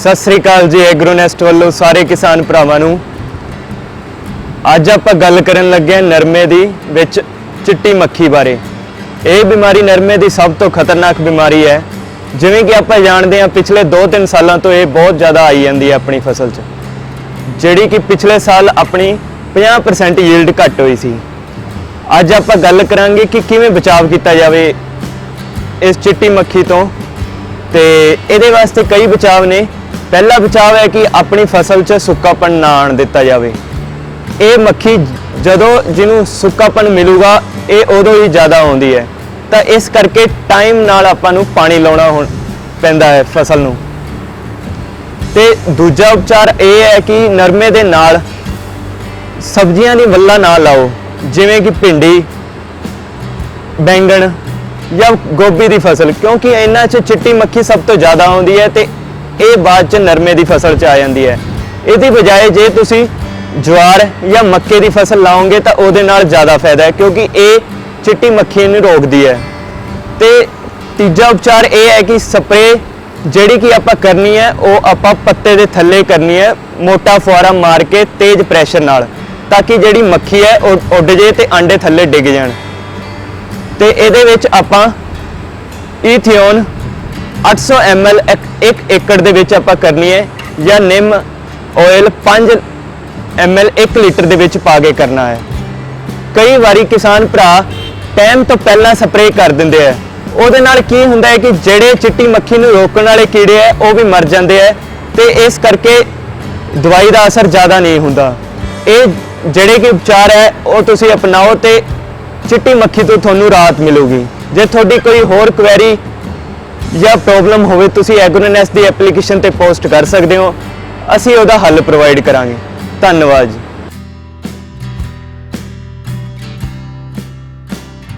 ਸਤਿ ਸ੍ਰੀ ਅਕਾਲ ਜੀ ਐਗਰੋਨੈਸਟ ਵੱਲੋਂ ਸਾਰੇ ਕਿਸਾਨ ਭਰਾਵਾਂ ਨੂੰ। ਅੱਜ ਆਪਾਂ ਗੱਲ ਕਰਨ ਲੱਗੇ ਹਾਂ ਨਰਮੇ ਦੀ ਵਿੱਚ ਚਿੱਟੀ ਮੱਖੀ ਬਾਰੇ। ਇਹ ਬਿਮਾਰੀ ਨਰਮੇ ਦੀ ਸਭ ਤੋਂ ਖਤਰਨਾਕ ਬਿਮਾਰੀ ਹੈ। ਜਿਵੇਂ ਕਿ ਆਪਾਂ ਜਾਣਦੇ ਹਾਂ, ਪਿਛਲੇ 2-3 ਸਾਲਾਂ ਤੋਂ ਇਹ ਬਹੁਤ ਜ਼ਿਆਦਾ ਆਈ ਜਾਂਦੀ ਹੈ ਆਪਣੀ ਫਸਲ 'ਚ। ਜਿਹੜੀ ਕਿ ਪਿਛਲੇ ਸਾਲ ਆਪਣੀ 50% ਯੀਲਡ ਘੱਟ ਹੋਈ ਸੀ। ਅੱਜ ਆਪਾਂ ਗੱਲ ਕਰਾਂਗੇ ਕਿ ਕਿਵੇਂ ਬਚਾਅ ਕੀਤਾ ਜਾਵੇ ਇਸ ਚਿੱਟੀ ਮੱਖੀ ਤੋਂ। ਤੇ ਇਹਦੇ ਵਾਸਤੇ ਕਈ ਬਚਾਅ ਨੇ। ਪਹਿਲਾ ਬਚਾਅ ਹੈ ਕਿ ਆਪਣੀ ਫਸਲ 'ਚ ਸੁੱਕਾਪਣ ਨਾ ਆਣ ਦਿੱਤਾ ਜਾਵੇ। ਇਹ ਮੱਖੀ ਜਦੋਂ ਜਿਹਨੂੰ ਸੁੱਕਾਪਣ ਮਿਲੂਗਾ, ਇਹ ਉਦੋਂ ਹੀ ਜ਼ਿਆਦਾ ਆਉਂਦੀ ਹੈ। ਤਾਂ ਇਸ ਕਰਕੇ ਟਾਈਮ ਨਾਲ ਆਪਾਂ ਨੂੰ ਪਾਣੀ ਲਾਉਣਾ ਹੁਣ ਪੈਂਦਾ ਹੈ ਫਸਲ ਨੂੰ। ਤੇ ਦੂਜਾ ਉਪਚਾਰ ਇਹ ਹੈ ਕਿ ਨਰਮੇ ਦੇ ਨਾਲ ਸਬਜ਼ੀਆਂ ਦੀ ਵੱਲਾ ਨਾ ਲਾਓ, ਜਿਵੇਂ ਕਿ ਭਿੰਡੀ, ਬੈਂਗਣ ਜਾਂ ਗੋਭੀ ਦੀ ਫਸਲ, ਕਿਉਂਕਿ ਇਹਨਾਂ 'ਚ ਚਿੱਟੀ ਮੱਖੀ ਸਭ ਤੋਂ ਜ਼ਿਆਦਾ ਆਉਂਦੀ ਹੈ ਤੇ ਇਹ ਬਾਅਦ 'ਚ ਨਰਮੇ ਦੀ ਫਸਲ 'ਚ ਆ ਜਾਂਦੀ ਹੈ। ਇਹਦੀ ਬਜਾਏ ਜੇ ਤੁਸੀਂ ਜਵਾਰ ਜਾਂ ਮੱਕੇ ਦੀ ਫਸਲ ਲਾਓਗੇ ਤਾਂ ਉਹਦੇ ਨਾਲ ਜ਼ਿਆਦਾ ਫਾਇਦਾ ਹੈ, ਕਿਉਂਕਿ ਇਹ ਚਿੱਟੀ ਮੱਖੀ ਨੂੰ ਰੋਕਦੀ ਹੈ। ਤੇ ਤੀਜਾ ਉਪਚਾਰ ਇਹ ਹੈ ਕਿ ਸਪਰੇ ਜਿਹੜੀ ਕਿ ਆਪਾਂ ਕਰਨੀ ਹੈ, ਉਹ ਆਪਾਂ ਪੱਤੇ ਦੇ ਥੱਲੇ ਕਰਨੀ ਹੈ, ਮੋਟਾ ਫੁਆਰਾ ਮਾਰ ਕੇ ਤੇਜ਼ ਪ੍ਰੈਸ਼ਰ ਨਾਲ, ਤਾਂ ਕਿ ਜਿਹੜੀ ਮੱਖੀ ਹੈ, ਉਹ ਉੱਡ ਜੇ ਤੇ ਆਂਡੇ ਥੱਲੇ ਡਿੱਗ ਜਾਣ। ਤੇ ਇਹਦੇ ਵਿੱਚ ਆਪਾਂ ਈਥੀਓਨ 800 ml ਇੱਕ ਇੱਕ ਏਕੜ ਦੇ ਵਿੱਚ ਆਪਾਂ ਕਰਨੀ ਹੈ ਜਾਂ ਨਿੰਮ ਆਇਲ 5 ml 1 ਲੀਟਰ ਦੇ ਵਿੱਚ ਪਾ ਕੇ ਕਰਨਾ ਹੈ। ਕਈ ਵਾਰੀ ਕਿਸਾਨ ਭਰਾ ਟਾਈਮ ਤੋਂ ਪਹਿਲਾਂ ਸਪਰੇਅ ਕਰ ਦਿੰਦੇ ਆ। ਉਹਦੇ ਨਾਲ ਕੀ ਹੁੰਦਾ ਹੈ ਕਿ ਜਿਹੜੇ ਚਿੱਟੀ ਮੱਖੀ ਨੂੰ ਰੋਕਣ ਵਾਲੇ ਕੀੜੇ ਆ, ਉਹ ਵੀ ਮਰ ਜਾਂਦੇ ਆ ਤੇ ਇਸ ਕਰਕੇ ਦਵਾਈ ਦਾ ਅਸਰ ਜ਼ਿਆਦਾ ਨਹੀਂ ਹੁੰਦਾ। ਇਹ ਜਿਹੜੇ ਕਿ ਉਪਚਾਰ ਹੈ, ਉਹ ਤੁਸੀਂ ਅਪਣਾਓ ਤੇ ਚਿੱਟੀ ਮੱਖੀ ਤੋਂ ਤੁਹਾਨੂੰ ਰਾਹਤ ਮਿਲੂਗੀ। ਜੇ ਤੁਹਾਡੀ ਕੋਈ ਹੋਰ ਕੁਐਰੀ ਜਾਂ ਪ੍ਰੋਬਲਮ ਹੋਵੇ, ਤੁਸੀਂ ਐਗਰੋਨੈਸ ਦੀ ਐਪਲੀਕੇਸ਼ਨ ਤੇ ਪੋਸਟ ਕਰ ਸਕਦੇ ਹੋ। ਅਸੀਂ ਉਹਦਾ ਹੱਲ ਪ੍ਰੋਵਾਈਡ ਕਰਾਂਗੇ। ਧੰਨਵਾਦ ਜੀ।